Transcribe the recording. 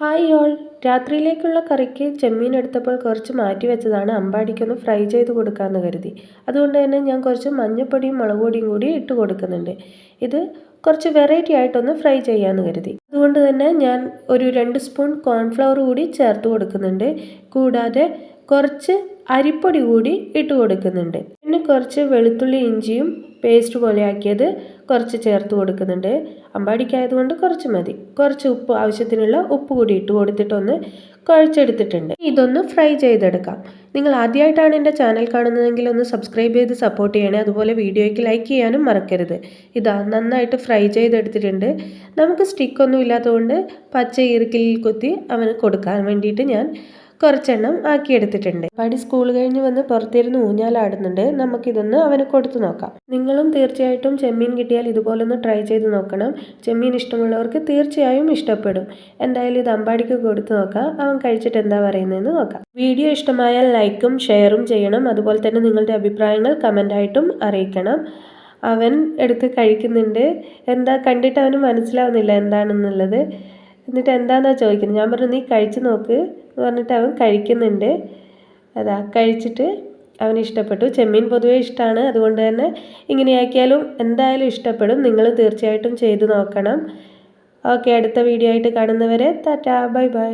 Hi all. രാത്രിയിലേക്കുള്ള കറിക്ക് ചെമ്മീൻ എടുത്തപ്പോൾ കുറച്ച് മാറ്റി വെച്ചതാണ് അമ്പാടിക്കൊന്ന് ഫ്രൈ ചെയ്ത് കൊടുക്കാമെന്ന് കരുതി. അതുകൊണ്ട് തന്നെ ഞാൻ കുറച്ച് മഞ്ഞൾപ്പൊടിയും മുളക് പൊടിയും കൂടി ഇട്ട് കൊടുക്കുന്നുണ്ട്. ഇത് കുറച്ച് വെറൈറ്റി ആയിട്ടൊന്ന് ഫ്രൈ ചെയ്യാമെന്ന് കരുതി. അതുകൊണ്ട് തന്നെ ഞാൻ ഒരു രണ്ട് സ്പൂൺ കോൺഫ്ലവർ കൂടി ചേർത്ത് കൊടുക്കുന്നുണ്ട്. കൂടാതെ കുറച്ച് അരിപ്പൊടി കൂടി ഇട്ട് കൊടുക്കുന്നുണ്ട്. പിന്നെ കുറച്ച് വെളുത്തുള്ളി ഇഞ്ചിയും പേസ്റ്റ് പോലെ ആക്കിയത് കുറച്ച് ചേർത്ത് കൊടുക്കുന്നുണ്ട്. അമ്പാടിക്കായതുകൊണ്ട് കുറച്ച് മതി. കുറച്ച് ഉപ്പ് ആവശ്യത്തിനുള്ള ഉപ്പ് കൂടി ഇട്ട് കൊടുത്തിട്ടൊന്ന് കുഴച്ചെടുത്തിട്ടുണ്ട്. ഇതൊന്ന് ഫ്രൈ ചെയ്തെടുക്കാം. നിങ്ങൾ ആദ്യമായിട്ടാണ് എന്റെ ചാനൽ കാണുന്നതെങ്കിൽ ഒന്ന് സബ്സ്ക്രൈബ് ചെയ്ത് സപ്പോർട്ട് ചെയ്യണേ. അതുപോലെ വീഡിയോയ്ക്ക് ലൈക്ക് ചെയ്യാനും മറക്കരുത്. ഇതാ നന്നായിട്ട് ഫ്രൈ ചെയ്തെടുത്തിട്ടുണ്ട്. നമുക്ക് സ്റ്റിക്കൊന്നും ഇല്ലാത്തതുകൊണ്ട് പച്ച ഈർക്കിൽ കുത്തി അവന് കൊടുക്കാൻ വേണ്ടിയിട്ട് ഞാൻ കുറച്ചെണ്ണം ആക്കിയെടുത്തിട്ടുണ്ട്. പടി സ്കൂൾ കഴിഞ്ഞ് വന്ന് പുറത്തിരുന്ന് ഊഞ്ഞാലാടുന്നുണ്ട് നമുക്കിതൊന്ന് അവന് കൊടുത്തു നോക്കാം. നിങ്ങളും തീർച്ചയായിട്ടും ചെമ്മീൻ കിട്ടിയാൽ ഇതുപോലൊന്ന് ട്രൈ ചെയ്ത് നോക്കണം. ചെമ്മീൻ ഇഷ്ടമുള്ളവർക്ക് തീർച്ചയായും ഇഷ്ടപ്പെടും. എന്തായാലും ഇത് അമ്പാടിക്ക് കൊടുത്തു നോക്കാം. അവൻ കഴിച്ചിട്ട് എന്താ പറയുന്നതെന്ന് നോക്കാം. വീഡിയോ ഇഷ്ടമായാൽ ലൈക്കും ഷെയറും ചെയ്യണം. അതുപോലെ തന്നെ നിങ്ങളുടെ അഭിപ്രായങ്ങൾ കമന്റായിട്ടും അറിയിക്കണം. അവൻ എടുത്ത് കഴിക്കുന്നുണ്ട്. എന്താ കണ്ടിട്ട് അവന് മനസ്സിലാവുന്നില്ല എന്താണെന്നുള്ളത്. എന്നിട്ട് എന്താണെന്നാണ് ചോദിക്കുന്നത്? ഞാൻ പറഞ്ഞു നീ കഴിച്ച് നോക്ക് എന്ന് പറഞ്ഞിട്ട് അവൻ കഴിക്കുന്നുണ്ട്. അതാ കഴിച്ചിട്ട് അവന് ഇഷ്ടപ്പെട്ടു. ചെമ്മീൻ പൊതുവേ ഇഷ്ടമാണ് അതുകൊണ്ട് തന്നെ ഇങ്ങനെയാക്കിയാലും എന്തായാലും ഇഷ്ടപ്പെടും. നിങ്ങൾ തീർച്ചയായിട്ടും ചെയ്തു നോക്കണം. ഓക്കെ അടുത്ത വീഡിയോ ആയിട്ട് കാണുന്നവരെ ടാറ്റാ ബൈ ബൈ.